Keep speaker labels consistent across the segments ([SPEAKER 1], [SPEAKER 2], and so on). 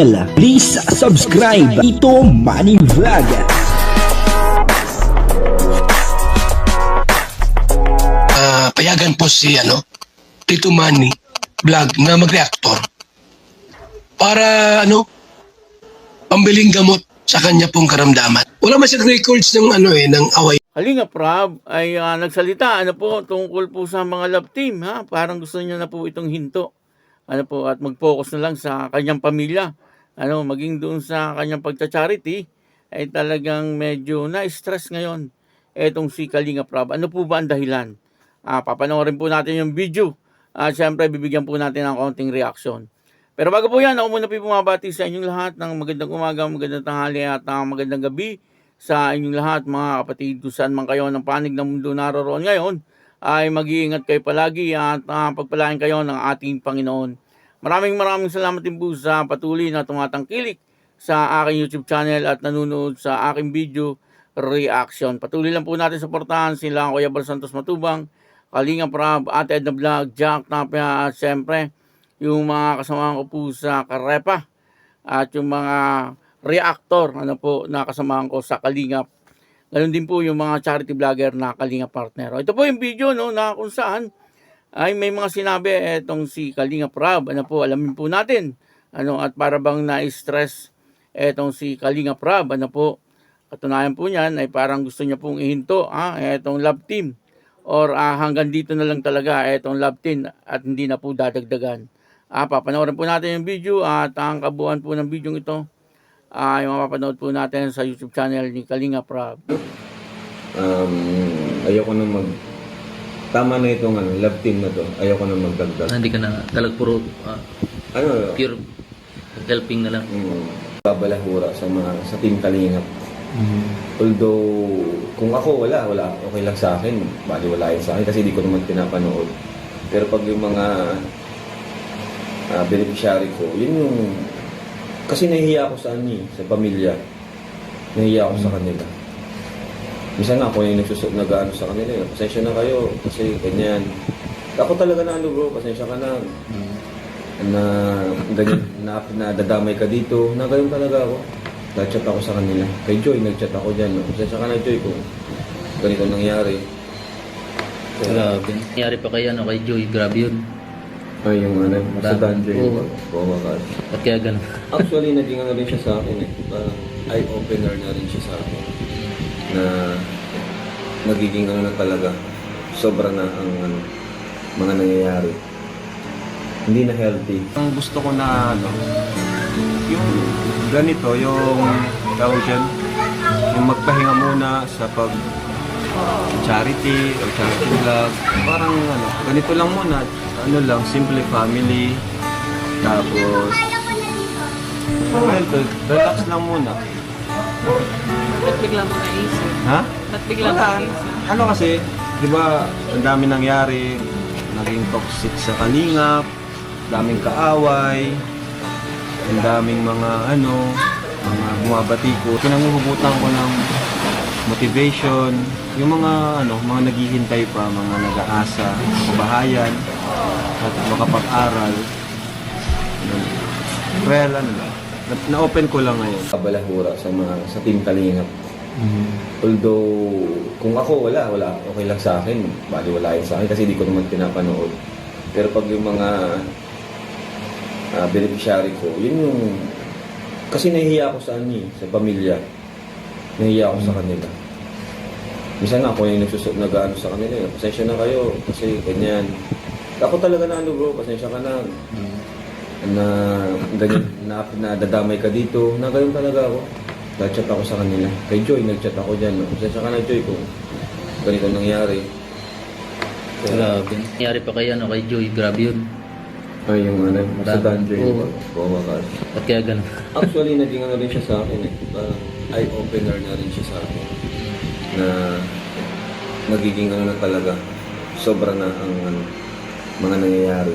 [SPEAKER 1] Please subscribe. Ito Money Vlog.
[SPEAKER 2] Ah, payagan po si ano, Tito Manny vlog na mag-reactor para ano, pambiling gamot sa kanya pong karamdaman. Wala man siyang records ng ano eh, ng away.
[SPEAKER 3] Kalinga Prab ay ah, nagsalita ano po tungkol po sa mga love team ha? Parang gusto niya na po itong hinto ano po at mag-focus na lang sa kanyang pamilya. Ano maging doon sa kanyang pagcha-charity ay talagang medyo na-stress ngayon etong si Kalinga Prab. Ano po ba ang dahilan? Ah papanoorin po natin yung video. At syempre bibigyan po natin ng konting reaction pero bago po yan ako muna po bumabati sa inyong lahat ng magandang umaga magandang tanghali at ah, magandang gabi sa inyong lahat mga kapatid. Kung saan man kayo ng panig ng mundo naroon ngayon ay mag-iingat kayo palagi at uh, pagpalain kayo ng ating Panginoon. Maraming maraming salamat din po sa patuloy na tumatangkilik sa aking YouTube channel at nanonood sa aking video reaction. Patuloy lang po natin suportahan sila Kuya Bal Santos Matubang, Kalinga Prab, Ate Edna Vlog, Jack Tapia at siyempre yung mga kasamahan ko po sa Karepa at yung mga reactor ano po na kasamahan ko sa Kalingap. Ganun din po yung mga charity vlogger na Kalinga partner. Ito po yung video no na kung saan ay may mga sinabi etong si Kalinga Prab. Ano po alamin po natin. Ano at para bang na-stress etong si Kalinga Prab. Ano po katunayan po niyan ay parang gusto niya pong ihinto ah, etong love team or ah, hanggang dito na lang talaga etong love team at hindi na po dadagdagan. Ah, papanoorin po natin yung video at ang kabuuan po ng video ito ay mapapanood po natin sa YouTube channel ni Kalinga Prab.
[SPEAKER 4] um, ayoko na mag tama na itong ano, love team na to. Ayoko na magdagdag.
[SPEAKER 5] Ah, hindi ka na talag puro ah,
[SPEAKER 4] ano?
[SPEAKER 5] pure helping na lang.
[SPEAKER 4] mm, babalahura sa mga sa team Kalingap. Although kung ako wala wala okay lang sa akin. Bali wala yun sa akin kasi di ko naman pinapanood. Pero pag yung mga ah, beneficiary ko yun yung kasi nahihiya ako sa ano eh, sa pamilya. Nahihiya ako sa kanila Minsan nga ako yung nagsusok na gaano sa kanila. eh. Pasensya na kayo kasi ganyan. Ako talaga na ano bro, pasensya ka na. Na ganyan, na, nadadamay ka dito. Na ganyan talaga ako. Nag-chat ako sa kanila. Kay Joy, nag-chat ako dyan. No? Pasensya ka na Joy kung ganito nangyari.
[SPEAKER 5] Grabe. Nangyari pa kaya no, kay Joy, grabe yun.
[SPEAKER 4] Ay, yung ano, sa Dan Joy.
[SPEAKER 5] Oo.
[SPEAKER 4] Oh my God.
[SPEAKER 5] At kaya ganun.
[SPEAKER 4] Actually, naging ano rin siya sa akin eh. Parang eye-opener na rin siya sa akin. Na nagiging ano na talaga. Sobra na ang ano, mga nangyayari. Hindi na healthy.
[SPEAKER 6] Ang gusto ko na ano, yung ganito, yung tawag dyan, yung magpahinga muna sa pag charity o charity vlog. Parang ano, ganito lang muna. Ano lang, simple family. Tapos, well, relax lang muna.
[SPEAKER 7] Ba't bigla mo naisip?
[SPEAKER 6] Ha?
[SPEAKER 7] Ba't bigla mo
[SPEAKER 6] Wala.
[SPEAKER 7] naisip?
[SPEAKER 6] Ano kasi, di ba, ang dami nangyari, naging toxic sa kalingap, daming kaaway, ang daming mga ano, mga bumabati ko. Pinanguhugutan ko ng motivation, yung mga ano, mga naghihintay pa, mga nag-aasa, kabahayan, at makapag-aral. Well, ano lang, na-open ko lang ngayon.
[SPEAKER 4] Babalahura sa mga sa team Kalingap. Although, kung ako wala, wala, okay lang sa akin. Bali wala yun sa akin kasi di ko naman pinapanood. Pero pag yung mga ah, beneficiary ko, yun yung... Kasi nahihiya ako sa ano eh, sa pamilya. Nahihiya ako sa kanila. Minsan nga ako yung nagsusok na gaano sa kanila. Pasensya na kayo kasi ganyan. Ako talaga na ano bro, pasensya ka na. Na ganyan, na, nadadamay ka dito. Na ganyan talaga ako. Nag-chat ako sa kanila. Kay Joy, nag-chat ako dyan. No? Pasensya ka na Joy kung ganito nangyari.
[SPEAKER 5] Grabe. Nangyari pa kaya no, kay Joy, grabe yun.
[SPEAKER 4] Ay, yung ano, sa Joy.
[SPEAKER 5] Oo.
[SPEAKER 4] Oh my God.
[SPEAKER 5] At kaya ganun.
[SPEAKER 4] Actually, naging ano rin siya sa akin eh. Parang eye-opener na rin siya sa akin. Na nagiging ano na talaga. Sobra na ang ano, mga nangyayari.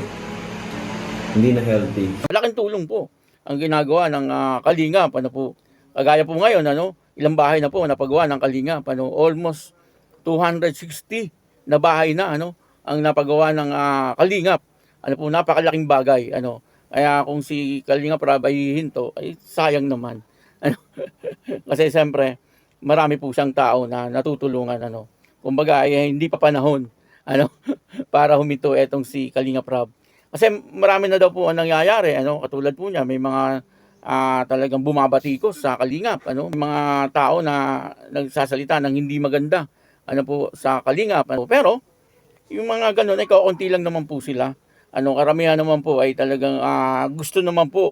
[SPEAKER 4] Hindi na healthy.
[SPEAKER 3] Malaking tulong po ang ginagawa ng ah, Kalingap. Ano po, kagaya po ngayon, ano, ilang bahay na po napagawa ng Kalingap. Ano, almost 260 na bahay na ano ang napagawa ng ah, Kalingap. Ano po, napakalaking bagay. Ano, Kaya kung si Kalinga Prab ay hihinto, ay sayang naman. Ano? Kasi siyempre, marami po siyang tao na natutulungan. Ano? Kumbaga, ay hindi pa panahon ano, para huminto etong si Kalinga Prab. Kasi marami na daw po ang nangyayari. Ano? Katulad po niya, may mga ah, talagang bumabatikos sa Kalingap. Ano? May mga tao na nagsasalita ng hindi maganda ano po, sa Kalingap. Ano? Pero, yung mga ganun, ay kaunti lang naman po sila. Ano, karamihan naman po ay talagang ah, gusto naman po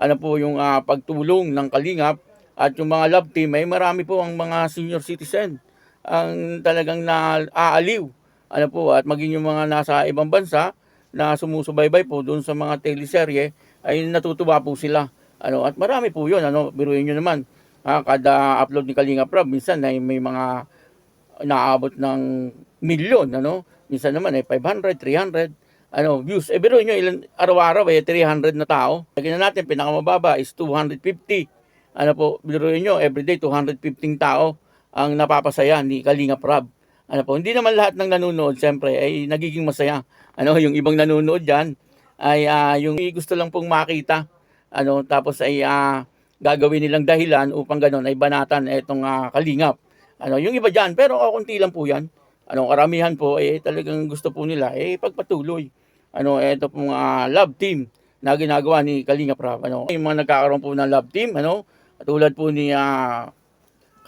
[SPEAKER 3] ano po yung ah, pagtulong ng Kalingap at yung mga love team ay marami po ang mga senior citizen ang talagang naaaliw ano po at maging yung mga nasa ibang bansa na sumusubaybay po doon sa mga teleserye ay natutuwa po sila. Ano at marami po yun ano biruin nyo naman. Ah, kada upload ni Kalinga Prab minsan ay may mga naabot ng milyon ano. Minsan naman ay 500 300 ano views. Eh biruin nyo ilan araw-araw eh 300 na tao. Lagyan na natin pinakamababa is 250 ano po biruin nyo everyday 215 tao ang napapasaya ni Kalinga Prab. Ano po hindi naman lahat ng nanonood siyempre ay nagiging masaya ano yung ibang nanonood diyan ay ah, yung gusto lang pong makita. Ano tapos ay ah, gagawin nilang dahilan upang ganun ay banatan itong ah, kalingap. Ano yung iba diyan pero kaunti lang po yan. Ano karamihan po eh talagang gusto po nila eh pagpatuloy. Ano ito pong ah, love team na ginagawa ni Kalinga Prab ano yung mga nagkakaroon po ng love team ano tulad po ni ah,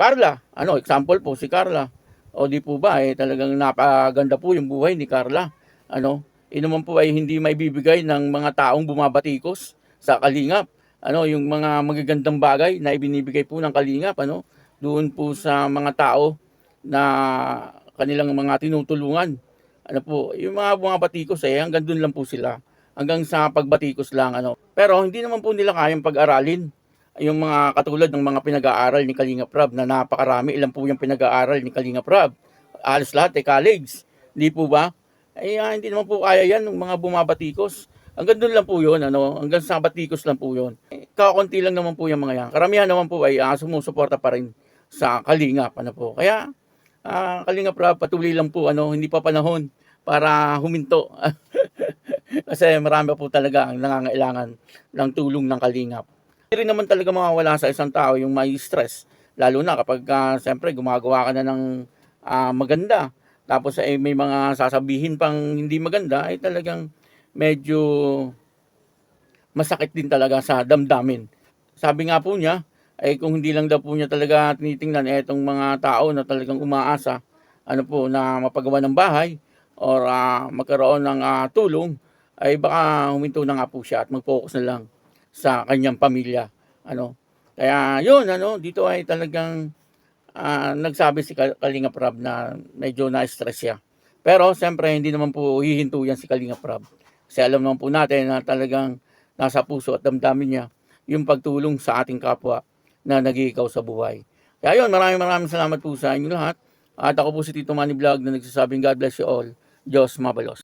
[SPEAKER 3] Carla. Ano example po si Carla. O di po ba eh talagang napaganda po yung buhay ni Carla ano? Naman po ay hindi may bibigay ng mga taong bumabatikos sa Kalingap. Ano yung mga magagandang bagay na ibinibigay po ng Kalingap ano? Doon po sa mga tao na kanilang mga tinutulungan. Ano po yung mga bumabatikos eh hanggang doon lang po sila. Hanggang sa pagbatikos lang ano? Pero hindi naman po nila kayang pag-aralin yung mga katulad ng mga pinag-aaral ni Kalinga Prab na napakarami. Ilan po yung pinag-aaral ni Kalinga Prab alos lahat eh colleagues. Hindi po ba ay ah, hindi naman po kaya yan ng mga bumabatikos. Hanggang doon lang po yun, ano, hanggang sa batikos lang po yun. Eh, Kakunti lang naman po yung mga yan. Karamihan naman po ay ah, sumusuporta pa rin sa Kalingap. Ano po. Kaya, ah, Kalingap Rab, patuloy lang po, ano, hindi pa panahon para huminto. Kasi marami po talaga ang nangangailangan ng tulong ng Kalingap. Hindi rin naman talaga mawawala sa isang tao yung may stress. Lalo na kapag, ah, siyempre, gumagawa ka na ng ah, maganda tapos ay may mga sasabihin pang hindi maganda ay talagang medyo masakit din talaga sa damdamin. Sabi nga po niya, ay kung hindi lang daw po niya talaga tinitingnan eh, itong mga tao na talagang umaasa ano po na mapagawa ng bahay or ah, magkaroon ng ah, tulong ay baka huminto na nga po siya at mag-focus na lang sa kanyang pamilya ano kaya yun ano dito ay talagang ah, nagsabi si Kal- Kalinga Prab na medyo na-stress siya. Pero siyempre hindi naman po hihinto yan si Kalinga Prab. Kasi alam naman po natin na talagang nasa puso at damdamin niya yung pagtulong sa ating kapwa na nag-iikaw sa buhay. Kaya yun, maraming maraming salamat po sa inyo lahat. At ako po si Tito Manny Vlog na nagsasabing God bless you all. Diyos mabalos.